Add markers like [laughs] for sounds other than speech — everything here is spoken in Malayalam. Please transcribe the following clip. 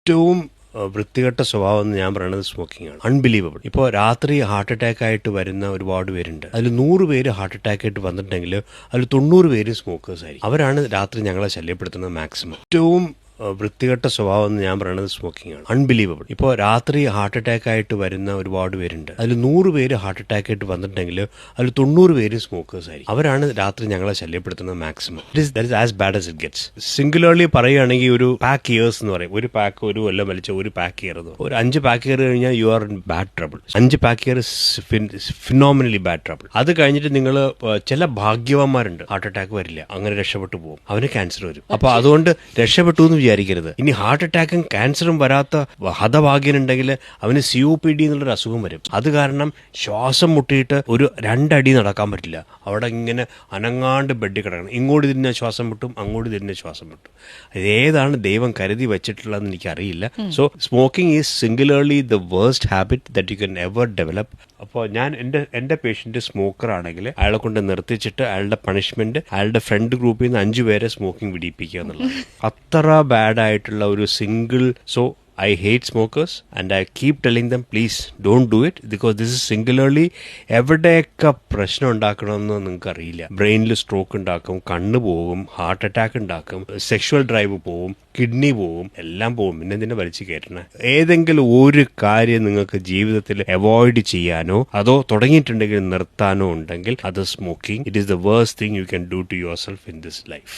ഏറ്റവും വൃത്തികെട്ട സ്വഭാവം എന്ന് ഞാൻ പറയുന്നത് സ്മോക്കിംഗ് ആണ്. അൺബിലീവബിൾ ഇപ്പോൾ രാത്രി ഹാർട്ട് അറ്റാക്ക് ആയിട്ട് വരുന്ന ഒരുപാട് പേരുണ്ട്. അതിൽ നൂറ് പേര് ഹാർട്ട് അറ്റാക്ക് ആയിട്ട് വന്നിട്ടുണ്ടെങ്കിൽ അതിൽ തൊണ്ണൂറ് പേര് സ്മോക്കേഴ്സ് ആയിരിക്കും. അവരാണ് രാത്രി ഞങ്ങളെ ശല്യപ്പെടുത്തുന്നത് മാക്സിമം ഏറ്റവും വൃത്തികെട്ട സ്വഭാവം എന്ന് ഞാൻ പറയുന്നത് സ്മോക്കിംഗ് ആണ്. അൺബിലീവബിൾ ഇപ്പോൾ രാത്രി ഹാർട്ട് അറ്റാക്ക് ആയിട്ട് വരുന്ന ഒരുപാട് പേരുണ്ട്. അതിൽ നൂറ് പേര് ഹാർട്ട് അറ്റാക്ക് ആയിട്ട് വന്നിട്ടുണ്ടെങ്കിൽ അതിൽ തൊണ്ണൂറ് പേര് സ്മോക്കേഴ്സ് ആയിരിക്കും. അവരാണ് രാത്രി ഞങ്ങളെ ശല്യപ്പെടുത്തുന്നത് maximum it is that is as bad as it gets singularly പറയുകയാണെങ്കിൽ ഒരു പാക്ക് ഇയേഴ്സ് എന്ന് പറയും. ഒരു പാക്ക് ഒരു കൊല്ലം വലിച്ച ഒരു പാക്ക് ഇയർ എന്ന് ഒരു അഞ്ച് പാക്ക് ഇയർ കഴിഞ്ഞാൽ you are in bad trouble അഞ്ച് pack year phenomenally bad trouble അത് കഴിഞ്ഞിട്ട് നിങ്ങൾ ചില ഭാഗ്യവാന്മാരുണ്ട്. ഹാർട്ട് അറ്റാക്ക് വരില്ല. അങ്ങനെ രക്ഷപ്പെട്ടു പോകും. അവന് ക്യാൻസർ വരും. അപ്പോൾ അതുകൊണ്ട് രക്ഷപ്പെട്ടു എന്ന് വിചാരിക്കരുത്. ഇനി ഹാർട്ട് അറ്റാക്കും ക്യാൻസറും വരാത്ത ഹതഭാഗ്യനുണ്ടെങ്കിൽ അവന് സി ഒ പി ഡി എന്നുള്ളൊരു അസുഖം വരും. അത് കാരണം ശ്വാസം മുട്ടിയിട്ട് ഒരു രണ്ടടി നടക്കാൻ പറ്റില്ല. അവിടെ ഇങ്ങനെ അനങ്ങാണ്ട് ബെഡിൽ കിടക്കണം. ഇങ്ങോട്ട് തിരിഞ്ഞ ശ്വാസം മുട്ടും അങ്ങോട്ട് തിരിഞ്ഞ ശ്വാസം മുട്ടും. ഏതാണ് ദൈവം കരുതി വെച്ചിട്ടുള്ളതെന്ന് എനിക്കറിയില്ല. So smoking is singularly the worst habit that you can ever develop അപ്പോൾ ഞാൻ എന്റെ എന്റെ പേഷ്യന്റ് സ്മോക്കർ ആണെങ്കിൽ അയാളെ കൊണ്ട് നിർത്തിച്ചിട്ട് അയാളുടെ പണിഷ്മെന്റ് അയാളുടെ ഫ്രണ്ട് ഗ്രൂപ്പിൽ നിന്ന് അഞ്ചു പേരെ സ്മോക്കിംഗ് പിടിപ്പിക്കുക എന്നുള്ളത്. [laughs] അത്ര ബാഡ് ആയിട്ടുള്ള ഒരു single so I hate smokers and I keep telling them please don't do it because this is singularly എവിടെയൊക്കെ പ്രശ്നം ഉണ്ടാക്കണമെന്ന് നിങ്ങൾക്ക് അറിയില്ല ബ്രെയിനിൽ സ്ട്രോക്ക് ഉണ്ടാക്കും കണ്ണ് പോകും ഹാർട്ട് അറ്റാക്ക് ഉണ്ടാക്കും സെക്ഷുവൽ ഡ്രൈവ് പോവും കിഡ്നി പോവും എല്ലാം പോവും പിന്നെ ഇതിനെ വലിച്ചു കയറ്റണേ ഏതെങ്കിലും ഒരു കാര്യം നിങ്ങൾക്ക് ജീവിതത്തിൽ അവോയ്ഡ് ചെയ്യാനോ അതോ തുടങ്ങിയിട്ടുണ്ടെങ്കിൽ നിർത്താനോ ഉണ്ടെങ്കിൽ അത് smoking it is the worst thing you can do to yourself in this life